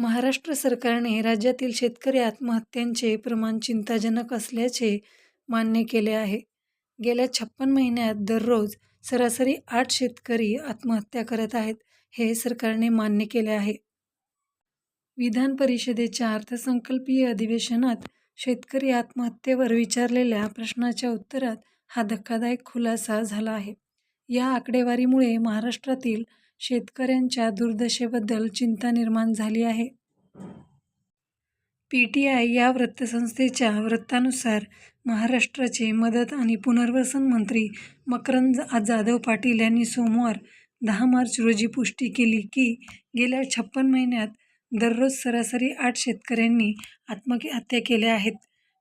महाराष्ट्र सरकारने राज्यातील शेतकरी आत्महत्यांचे प्रमाण चिंताजनक असल्याचे मान्य केले आहे. गेल्या छप्पन महिन्यात दररोज सरासरी आठ शेतकरी आत्महत्या करत आहेत, हे सरकारने मान्य केले आहे. विधान परिषदेच्या अर्थसंकल्पीय अधिवेशनात शेतकरी आत्महत्येवर विचारलेल्या प्रश्नाच्या उत्तरात हा धक्कादायक खुलासा झाला आहे. या आकडेवारीमुळे महाराष्ट्रातील शेतकऱ्यांच्या दुर्दशेबद्दल चिंता निर्माण झाली आहे. पीटीआय या वृत्तसंस्थेच्या वृत्तानुसार महाराष्ट्राचे मदत आणि पुनर्वसन मंत्री मकरंद जाधव पाटील यांनी सोमवार, दहा मार्च रोजी पुष्टी केली की गेल्या छप्पन महिन्यात दररोज सरासरी आठ शेतकऱ्यांनी आत्महत्या केल्या आहेत.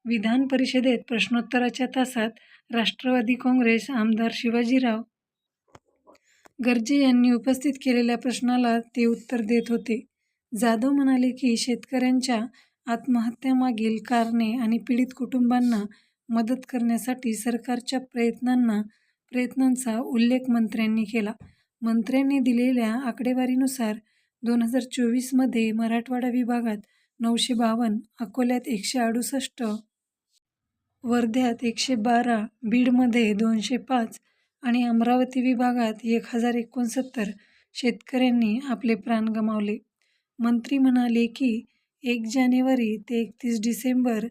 विधान परिषदेत प्रश्नोत्तराच्या तासात राष्ट्रवादी काँग्रेस आमदार शिवाजीराव गर्जे यांनी उपस्थित केलेल्या प्रश्नाला ते उत्तर देत होते. जाधव म्हणाले की शेतकऱ्यांच्या आत्महत्यामागील कारणे आणि पीडित कुटुंबांना मदत करण्यासाठी सरकारच्या प्रयत्नांना प्रयत्नांचा उल्लेख मंत्र्यांनी केला. मंत्र्यांनी दिलेल्या आकडेवारीनुसार दोन हजार चोवीसमध्ये मराठवाडा विभागात नऊशे बावन्न, अकोल्यात एकशे अडुसष्ट, वर्ध्यात एकशे बारा, बीडमध्ये दोनशे पाच आणि अमरावती विभागात एक हजार एकोणसत्तर शेतकऱ्यांनी आपले प्राण गमावले. मंत्री म्हणाले की एक जानेवारी ते एकतीस डिसेंबर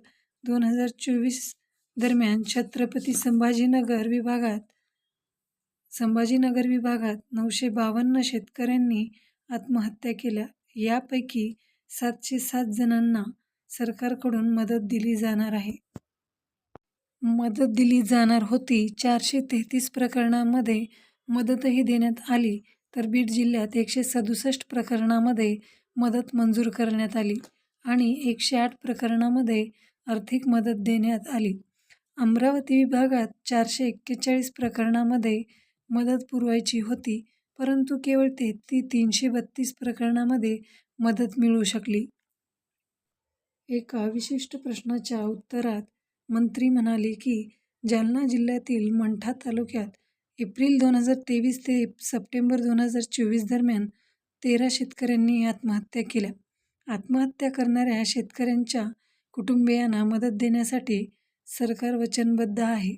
दोन हजार चोवीस दरम्यान छत्रपती संभाजीनगर विभागात संभाजीनगर विभागात नऊशे बावन्न शेतकऱ्यांनी आत्महत्या केल्या. यापैकी सातशे सात जणांना सरकारकडून मदत दिली जाणार आहे. मदत दिली जाणार होती. चारशे तेहतीस प्रकरणांमध्ये मदतही देण्यात आली तर बीड जिल्ह्यात एकशे सदुसष्ट प्रकरणामध्ये मदत मंजूर करण्यात आली आणि एकशे आठ प्रकरणामध्ये आर्थिक मदत देण्यात आली. अमरावती विभागात चारशे एक्केचाळीस प्रकरणामध्ये मदत पुरवायची होती परंतु केवळ तीनशे बत्तीस प्रकरणामध्ये मदत मिळू शकली. एका विशिष्ट प्रश्नाच्या उत्तरात मंत्री म्हणाले की जालना जिल्ह्यातील मंठा तालुक्यात एप्रिल दोन हजार तेवीस ते सप्टेंबर दोन हजार चोवीस दरम्यान तेरा शेतकऱ्यांनी आत्महत्या केल्या. आत्महत्या करणाऱ्या शेतकऱ्यांच्या कुटुंबीयांना मदत देण्यासाठी सरकार वचनबद्ध आहे.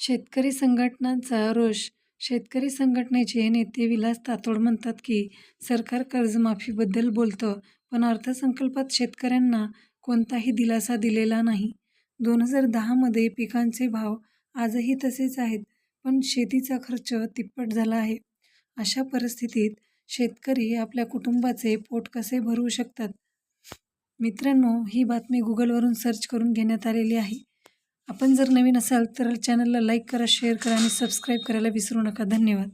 शेतकरी संघटनांचा रोष शेतकरी संघटनेचे नेते विलास तातोड म्हणतात की सरकार कर्जमाफीबद्दल बोलतं पण अर्थसंकल्पात शेतकऱ्यांना कोणताही दिलासा दिलेला नाही. दोन हजार दहामध्ये पिकांचे भाव आजही तसेच आहेत पण शेतीचा खर्च तिप्पट झाला आहे. अशा परिस्थितीत शेतकरी आपल्या कुटुंबाचे पोट कसे भरवू शकतात? मित्रांनो, ही बातमी गुगलवरून सर्च करून घेण्यात आलेली आहे. आपण जर नवीन असाल तर चॅनलला लाईक करा, शेअर करा आणि सबस्क्राईब करायला विसरू नका. धन्यवाद.